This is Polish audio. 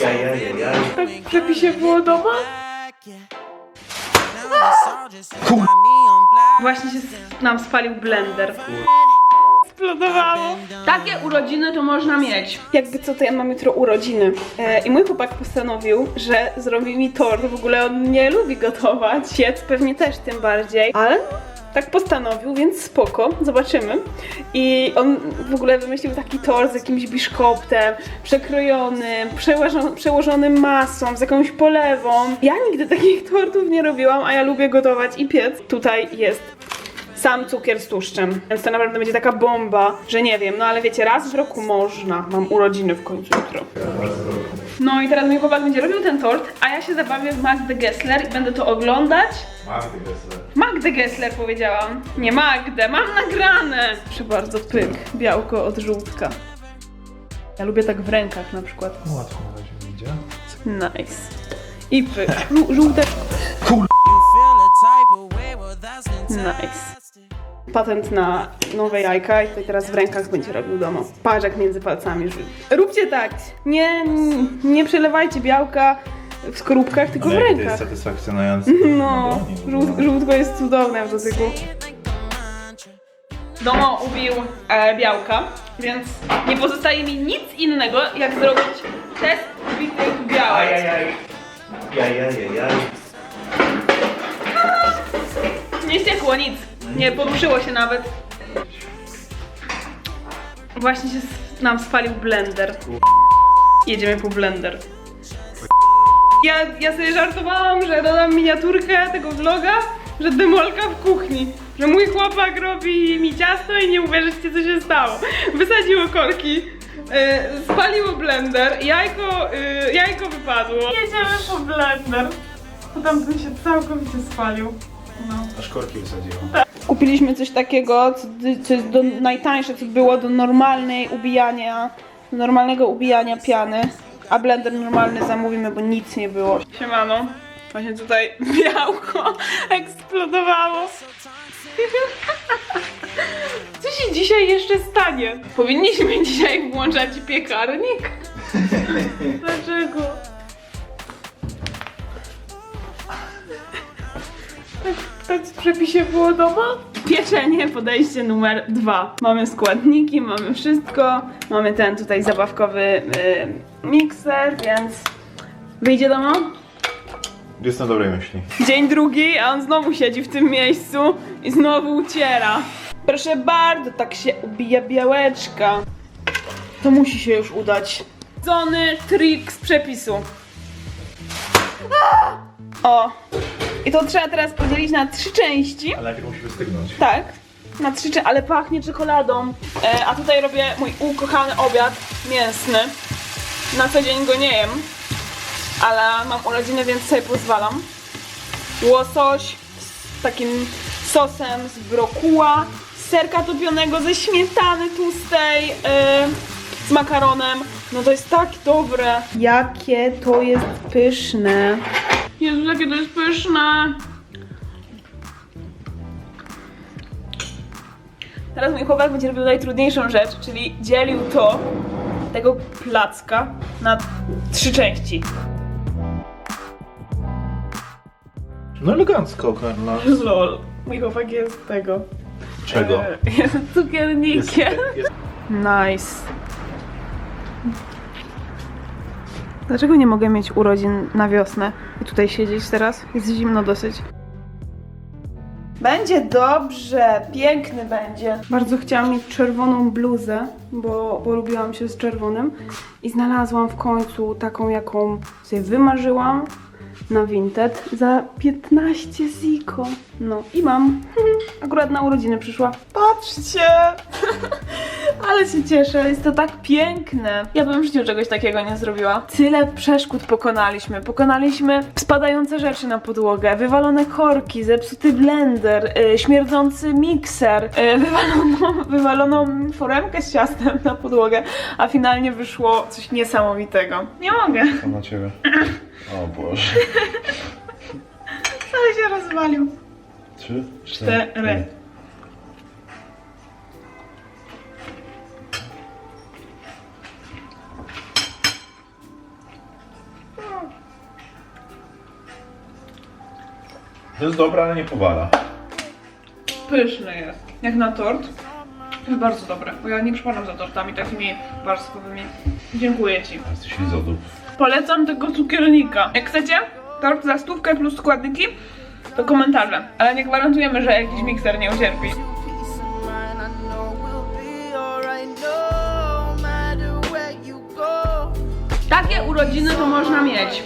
Jajajajaj. Tak w przepisie było doma? Kur... Właśnie się s- nam spalił blender. Splodowało. Takie urodziny to można mieć. Jakby co, to ja mam jutro urodziny. E, I mój chłopak postanowił, że zrobi mi tort. W ogóle on nie lubi gotować. Piec pewnie też tym bardziej. Ale tak postanowił, więc spoko, zobaczymy. I on w ogóle wymyślił taki tort z jakimś biszkoptem, przekrojonym, przełożonym, przełożonym masą, z jakąś polewą. Ja nigdy takich tortów nie robiłam, a ja lubię gotować i piec. Tutaj jest sam cukier z tłuszczem. Więc to naprawdę będzie taka bomba, że nie wiem, no ale wiecie, raz w roku można. Mam urodziny w końcu jutro. No i teraz mój chłopak będzie robił ten tort, a ja się zabawię w Magdę Gessler i będę to oglądać. Magdy Gessler. Magdę Gessler powiedziałam. Nie Magdę, mam nagrane! Proszę bardzo, pyk, białko od żółtka. Ja lubię tak w rękach na przykład. Łatwo na razie idzie. Nice. I pyk, Żół- żółte. Nice. Patent na nowe jajka i tutaj teraz w rękach będzie robił domu. Parzek między palcami. Róbcie tak. Nie, nie przelewajcie białka w skorupkach, tylko w to rękach. jest satysfakcjonujące. No, żółt, żółtko jest cudowne w dotyku. Domo ubił e, białka, więc nie pozostaje mi nic innego, jak zrobić test ubitych białek. Ajajaj. Jajajajaj. Nie ściekło nic, nie poruszyło się nawet. Właśnie się s- nam spalił blender. Jedziemy po blender. Ja, ja sobie żartowałam, że dodam miniaturkę tego vloga, że demolka w kuchni. Że mój chłopak robi mi ciasto i nie uwierzycie co się stało. Wysadziło korki, yy, spaliło blender, jajko, yy, jajko wypadło. Jedziemy po blender. Bo tamten się całkowicie spalił. No. Aż korki wysadziło. Kupiliśmy coś takiego, co, co jest do, najtańsze, co było do normalnej ubijania, do normalnego ubijania piany, a blender normalny zamówimy, bo nic nie było. Siemano, właśnie tutaj białko eksplodowało. Co się dzisiaj jeszcze stanie? Powinniśmy dzisiaj włączać piekarnik? Dlaczego? Tak, tak w przepisie było doma? Pieczenie, podejście numer dwa. Mamy składniki, mamy wszystko. Mamy ten tutaj zabawkowy y, mikser, więc wyjdzie domo. Jest na dobrej myśli. Dzień drugi, a on znowu siedzi w tym miejscu i znowu uciera. Proszę bardzo, tak się ubija białeczka. To musi się już udać. Zony trik z przepisu. O! I to trzeba teraz podzielić na trzy części. Ale najpierw musi wystygnąć. Tak, na trzy czy ale pachnie czekoladą. E, a tutaj robię mój ukochany obiad mięsny. Na co dzień go nie jem, ale mam urodziny, więc sobie pozwalam. Łosoś z takim sosem z brokuła, serka topionego ze śmietany tłustej, e, z makaronem. No to jest tak dobre. Jakie to jest pyszne. Jezu, jakie to jest pyszne. Teraz mój chłopak będzie robił najtrudniejszą rzecz, czyli dzielił to, tego placka, na trzy części. No elegancko, Karla. Lol. Mój chłopak jest tego. Czego? e, Jest cukiernikiem. jest, Nice. Dlaczego nie mogę mieć urodzin na wiosnę i tutaj siedzieć teraz? Jest zimno dosyć. Będzie dobrze, piękny będzie. Bardzo chciałam mieć czerwoną bluzę, bo, bo lubiłam się z czerwonym i znalazłam w końcu taką, jaką sobie wymarzyłam na Vinted za 15 ziko. No i mam. Akurat na urodziny przyszła. Patrzcie! Ale się cieszę, jest to tak piękne. Ja bym w życiu czegoś takiego nie zrobiła. Tyle przeszkód pokonaliśmy. Pokonaliśmy spadające rzeczy na podłogę, wywalone korki, zepsuty blender, yy, śmierdzący mikser, yy, wywaloną, wywaloną foremkę z ciastem na podłogę, a finalnie wyszło coś niesamowitego. Nie mogę. Co na ciebie? O Boże. Ale się rozwalił. Trzy, Cztery. To jest dobre, ale nie powala. Pyszny jest. Jak na tort. To jest bardzo dobre, bo ja nie przypadam za tortami takimi warstwowymi. Dziękuję Ci. Jesteś izodów. Polecam tego cukiernika. Jak chcecie tort za stówkę plus składniki, to komentarze. Ale nie gwarantujemy, że jakiś mikser nie ucierpi. Takie urodziny to można mieć.